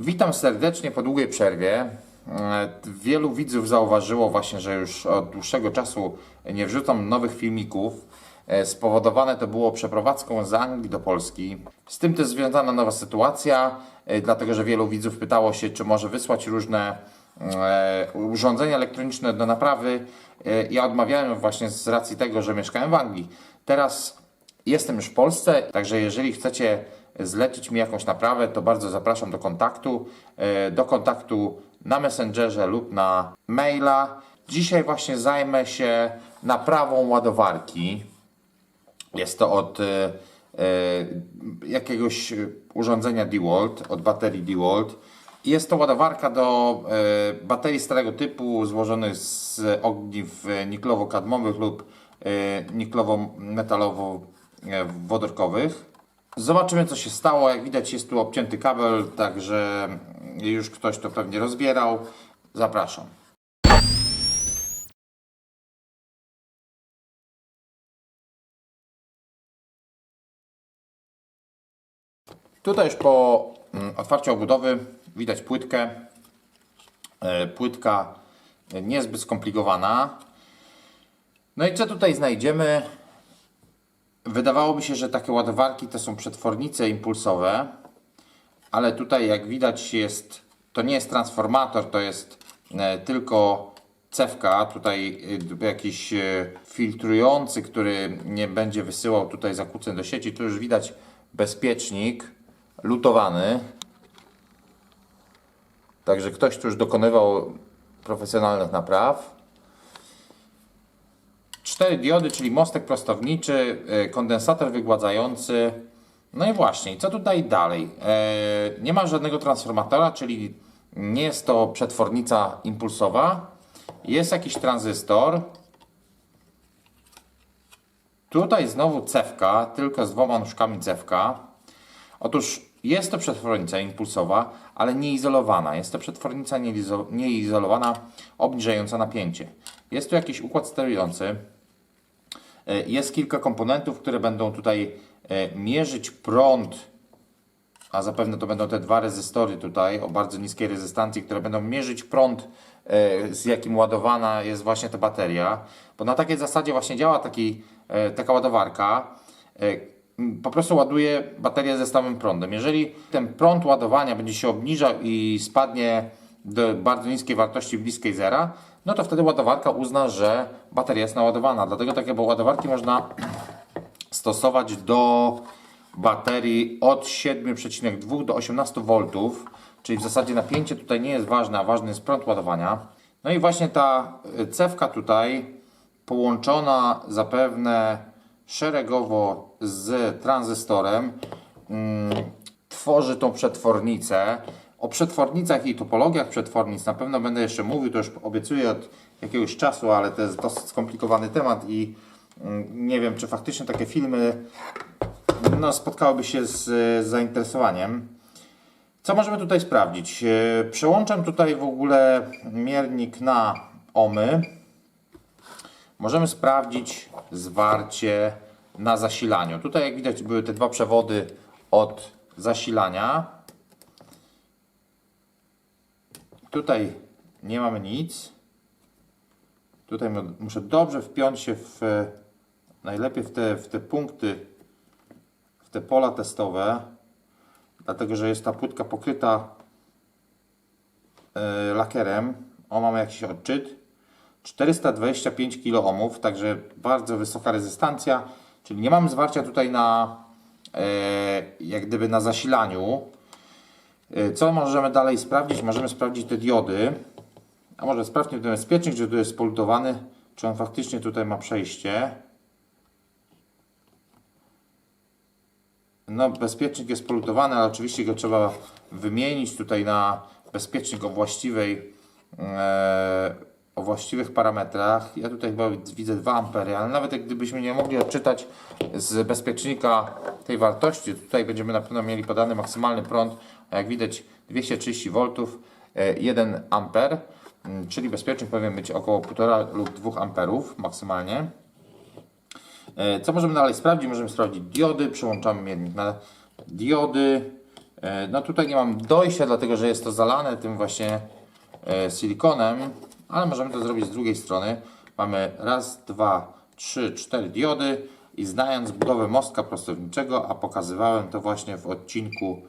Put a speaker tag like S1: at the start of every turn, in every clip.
S1: Witam serdecznie po długiej przerwie. E, Wielu widzów zauważyło właśnie, że już od dłuższego czasu nie wrzucam nowych filmików. E, Spowodowane to było przeprowadzką z Anglii do Polski. Z tym też związana nowa sytuacja, e, dlatego że wielu widzów pytało się, czy może wysłać różne urządzenia elektroniczne do naprawy. Ja odmawiałem właśnie z racji tego, że mieszkałem w Anglii. Teraz Jestem już w Polsce, także jeżeli chcecie zlecić mi jakąś naprawę, to bardzo zapraszam do kontaktu. e, Do kontaktu na Messengerze lub na maila. Dzisiaj właśnie zajmę się naprawą ładowarki. Jest to od e, e, jakiegoś urządzenia DeWalt, od baterii DeWalt. Jest to ładowarka do baterii starego typu złożonych z ogniw niklowo-kadmowych lub e, niklowo-metalowo-wodorkowych. Zobaczymy co się stało. Jak widać jest tu obcięty kabel, także już ktoś to pewnie rozbierał. Zapraszam. Tutaj już po mm, otwarciu obudowy widać płytkę. E, Płytka niezbyt skomplikowana. No i co tutaj znajdziemy? Wydawałoby się, że takie ładowarki to są przetwornice impulsowe, ale tutaj jak widać jest, to nie jest transformator, to jest e, tylko cewka, tutaj e, jakiś e, filtrujący, który nie będzie wysyłał tutaj zakłóceń do sieci. Tu już widać bezpiecznik lutowany. Także ktoś tu już dokonywał profesjonalnych napraw. Cztery diody, czyli mostek prostowniczy, y, kondensator wygładzający. No i właśnie, co tutaj dalej? E, nie ma żadnego transformatora, czyli nie jest to przetwornica impulsowa. Jest jakiś tranzystor. Tutaj znowu cewka, tylko z dwoma nóżkami cewka. Otóż jest to przetwornica impulsowa, ale nieizolowana. Jest to przetwornica nieizo- nieizolowana, obniżająca napięcie. Jest tu jakiś układ sterujący. E, Jest kilka komponentów, które będą tutaj e, mierzyć prąd, a zapewne to będą te dwa rezystory tutaj o bardzo niskiej rezystancji, które będą mierzyć prąd, e, z jakim ładowana jest właśnie ta bateria. Bo na takiej zasadzie właśnie działa taki, taka ładowarka. Po prostu ładuje baterię ze stałym prądem. Jeżeli ten prąd ładowania będzie się obniżał i spadnie do bardzo niskiej wartości bliskiej zera, no to wtedy ładowarka uzna, że bateria jest naładowana. Dlatego takie ładowarki można stosować do baterii od 7,2 do 18 V, czyli w zasadzie napięcie tutaj nie jest ważne, a ważny jest prąd ładowania. No i właśnie ta y, cewka tutaj połączona zapewne szeregowo z tranzystorem mm, tworzy tą przetwornicę. O przetwornicach i topologiach przetwornic na pewno będę jeszcze mówił, to już obiecuję od jakiegoś czasu, ale to jest dosyć skomplikowany temat i mm, nie wiem, czy faktycznie takie filmy no, spotkałyby się z, zainteresowaniem. Co możemy tutaj sprawdzić? E, Przełączam tutaj w ogóle miernik na ohmy. Możemy sprawdzić zwarcie na zasilaniu. Tutaj jak widać były te dwa przewody od zasilania. Tutaj nie mamy nic. Tutaj mu- muszę dobrze wpiąć się w najlepiej w te, w te punkty, w te pola testowe, dlatego że jest ta płytka pokryta e, lakierem. O, mamy jakiś odczyt. 425 kΩ, także bardzo wysoka rezystancja, czyli nie mamy zwarcia tutaj na e, jak gdyby na zasilaniu. E, Co możemy dalej sprawdzić? Możemy sprawdzić te diody. A może sprawdźmy ten bezpiecznik, że tu jest polutowany, czy on faktycznie tutaj ma przejście. No, bezpiecznik jest polutowany, ale oczywiście go trzeba wymienić tutaj na bezpiecznik o właściwej e, o właściwych parametrach. Ja tutaj chyba widzę 2 ampery, ale nawet gdybyśmy nie mogli odczytać z bezpiecznika tej wartości, tutaj będziemy na pewno mieli podany maksymalny prąd, a jak widać 230 V, e, 1 amper, mm, czyli bezpiecznik powinien być około 1,5 lub 2 amperów maksymalnie. E, Co możemy dalej sprawdzić? Możemy sprawdzić diody, przełączamy miernik na diody. E, No tutaj nie mam dojścia, dlatego że jest to zalane tym właśnie e, silikonem, ale możemy to zrobić z drugiej strony. Mamy raz, dwa, trzy, cztery diody i znając budowę mostka prostowniczego, a pokazywałem to właśnie w odcinku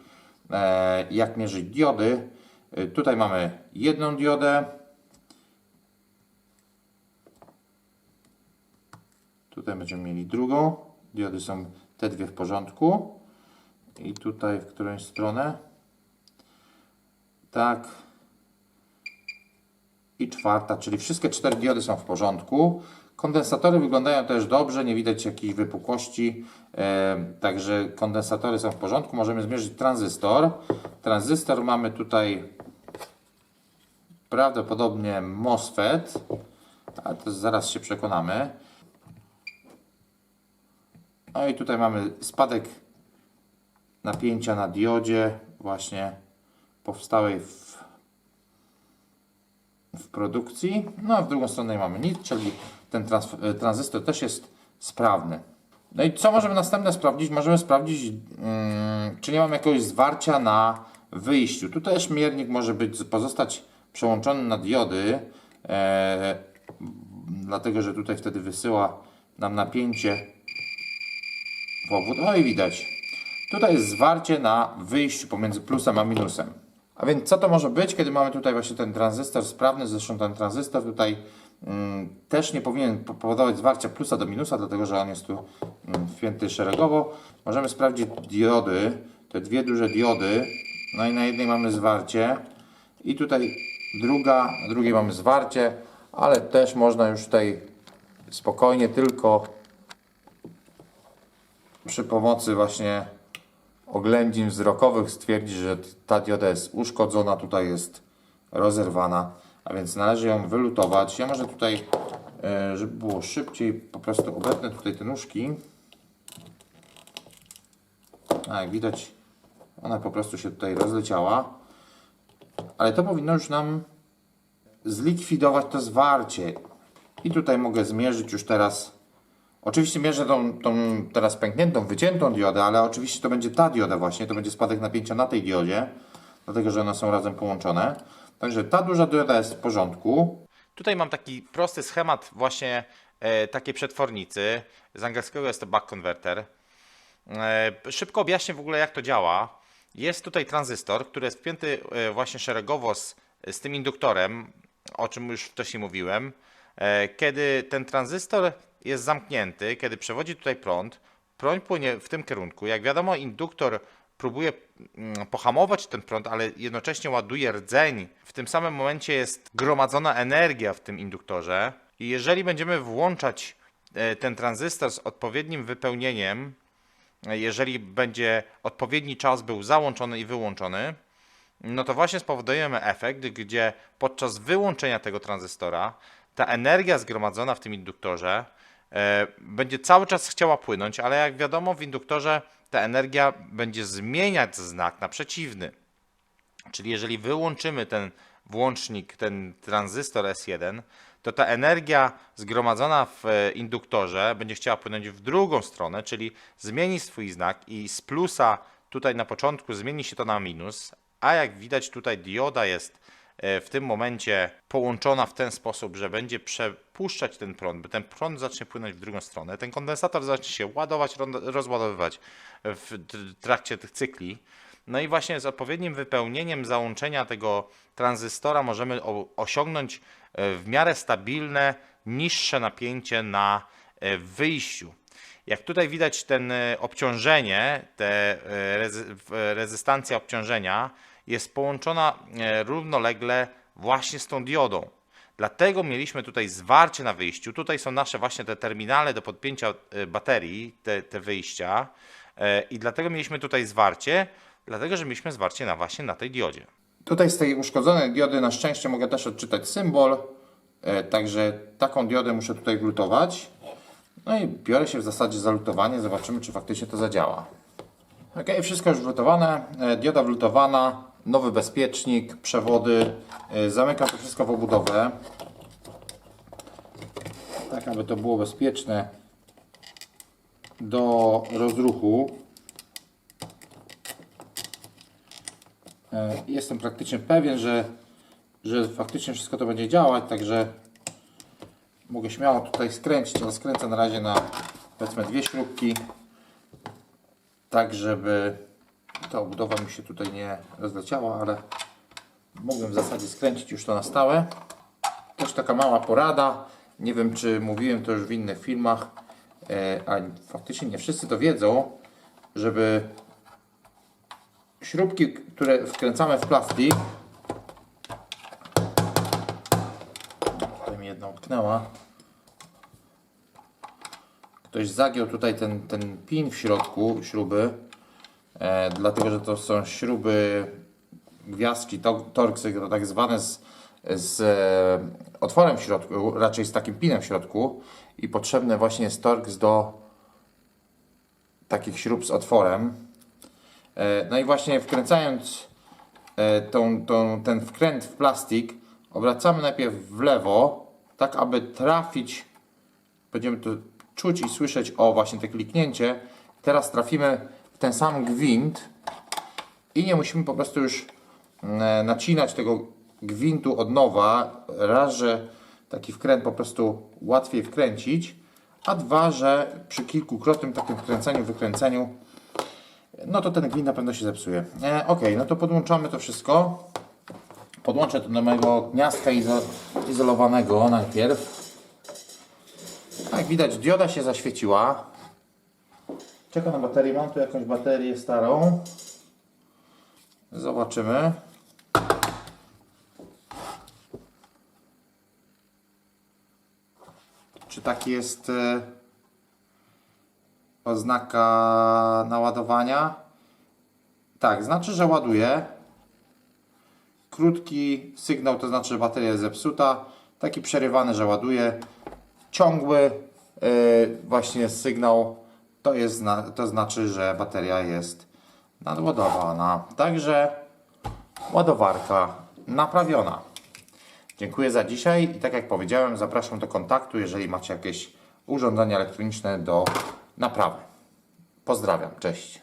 S1: e, jak mierzyć diody. E, Tutaj mamy jedną diodę, Tutaj będziemy mieli drugą. Diody są te dwie w porządku. I tutaj w którąś stronę. Tak. I czwarta, czyli wszystkie cztery diody są w porządku. Kondensatory wyglądają też dobrze, nie widać jakichś wypukłości. E, także kondensatory są w porządku. Możemy zmierzyć tranzystor. Tranzystor mamy tutaj prawdopodobnie MOSFET, ale to zaraz się przekonamy. No i tutaj mamy spadek napięcia na diodzie właśnie powstałej w, w produkcji. No a w drugą stronę mamy nic, czyli ten e, tranzystor też jest sprawny. No i co możemy następne sprawdzić? Możemy sprawdzić, mm, czy nie mam jakiegoś zwarcia na wyjściu. Tu też miernik może być, pozostać przełączony na diody, e, dlatego że tutaj wtedy wysyła nam napięcie powód. No i widać. Tutaj jest zwarcie na wyjściu pomiędzy plusem a minusem. A więc co to może być, kiedy mamy tutaj właśnie ten tranzystor sprawny? Zresztą ten tranzystor tutaj też nie powinien po- powodować zwarcia plusa do minusa, dlatego że on jest tu mm, wpięty szeregowo. Możemy sprawdzić diody, te dwie duże diody. No i na jednej mamy zwarcie i tutaj druga, na drugiej mamy zwarcie, ale też można już tutaj spokojnie tylko przy pomocy właśnie oględzin wzrokowych stwierdzić, że ta dioda jest uszkodzona, tutaj jest rozerwana, a więc należy ją wylutować. Ja może tutaj, e, żeby było szybciej, po prostu obetnę tutaj te nóżki. A jak widać, ona po prostu się tutaj rozleciała. Ale to powinno już nam zlikwidować to zwarcie. I tutaj mogę zmierzyć już teraz Oczywiście mierzę tą, tą teraz pękniętą, wyciętą diodę, ale oczywiście to będzie ta dioda właśnie, to będzie spadek napięcia na tej diodzie, dlatego że one są razem połączone. Także ta duża dioda jest w porządku.
S2: Tutaj mam taki prosty schemat właśnie e, takiej przetwornicy. Z angielskiego jest to buck converter. E, szybko objaśnię w ogóle jak to działa. Jest tutaj tranzystor, który jest wpięty e, właśnie szeregowo z, z tym induktorem, o czym już wcześniej mówiłem. E, kiedy ten tranzystor jest zamknięty, kiedy przewodzi tutaj prąd, prąd płynie w tym kierunku. Jak wiadomo, induktor próbuje mm, pohamować ten prąd, ale jednocześnie ładuje rdzeń. W tym samym momencie jest gromadzona energia w tym induktorze. I jeżeli będziemy włączać e, ten tranzystor z odpowiednim wypełnieniem, e, jeżeli będzie odpowiedni czas był załączony i wyłączony, no to właśnie spowodujemy efekt, gdzie podczas wyłączenia tego tranzystora ta energia zgromadzona w tym induktorze e, będzie cały czas chciała płynąć, ale jak wiadomo w induktorze ta energia będzie zmieniać znak na przeciwny. Czyli jeżeli wyłączymy ten włącznik, ten tranzystor S1, to ta energia zgromadzona w e, induktorze będzie chciała płynąć w drugą stronę, czyli zmieni swój znak i z plusa tutaj na początku zmieni się to na minus, a jak widać tutaj dioda jest w tym momencie połączona w ten sposób, że będzie przepuszczać ten prąd, by ten prąd zacznie płynąć w drugą stronę, ten kondensator zacznie się ładować, rozładowywać w trakcie tych cykli. No i właśnie z odpowiednim wypełnieniem załączenia tego tranzystora możemy osiągnąć e, w miarę stabilne, niższe napięcie na e, wyjściu. Jak tutaj widać ten e, obciążenie, te e, rezystancja obciążenia jest połączona e, równolegle właśnie z tą diodą. Dlatego mieliśmy tutaj zwarcie na wyjściu. Tutaj są nasze właśnie te terminale do podpięcia e, baterii, te, te wyjścia. E, I dlatego mieliśmy tutaj zwarcie, dlatego że mieliśmy zwarcie na właśnie na tej diodzie.
S1: Tutaj z tej uszkodzonej diody na szczęście mogę też odczytać symbol, także taką diodę muszę tutaj glutować. No i biorę się w zasadzie za lutowanie, zobaczymy czy faktycznie to zadziała. Ok, wszystko już wlutowane, dioda wlutowana, nowy bezpiecznik, przewody. E, Zamykam to wszystko w obudowę. Tak, aby to było bezpieczne do rozruchu. E, Jestem praktycznie pewien, że, że faktycznie wszystko to będzie działać, także mogę śmiało tutaj skręcić, ale skręcę na razie na powiedzmy dwie śrubki, tak żeby ta obudowa mi się tutaj nie rozleciała, ale mogłem w zasadzie skręcić już to na stałe. Też taka mała porada. Nie wiem, czy mówiłem to już w innych filmach, e, a faktycznie nie wszyscy to wiedzą, żeby śrubki, które wkręcamy w plastik. Tutaj mi jedna utknęła. Ktoś zagiął tutaj ten, ten pin w środku śruby, e, dlatego że to są śruby gwiazdki, to- torksy, to tak zwane z, z e, otworem w środku, raczej z takim pinem w środku i potrzebny właśnie jest torks do takich śrub z otworem. E, No i właśnie wkręcając tą, tą, ten wkręt w plastik, obracamy najpierw w lewo, tak aby trafić, będziemy to czuć i słyszeć o właśnie te kliknięcie. Teraz trafimy ten sam gwint i nie musimy po prostu już e, nacinać tego gwintu od nowa. Raz, że taki wkręt po prostu łatwiej wkręcić, a dwa, że przy kilkukrotnym takim wkręceniu, wykręceniu no to ten gwint na pewno się zepsuje. E, ok, no to podłączamy to wszystko. Podłączę to do mojego gniazdka izo izolowanego najpierw. Jak widać dioda się zaświeciła. Czekam na baterię, mam tu jakąś baterię starą. Zobaczymy. Czy taki jest e, oznaka naładowania? Tak, znaczy, że ładuje. Krótki sygnał to znaczy, że bateria jest zepsuta. Taki przerywany, że ładuje. Ciągły yy, właśnie sygnał to, jest, to znaczy, że bateria jest nadładowana. Także ładowarka naprawiona. Dziękuję za dzisiaj i tak jak powiedziałem, zapraszam do kontaktu, jeżeli macie jakieś urządzenia elektroniczne do naprawy. Pozdrawiam, cześć.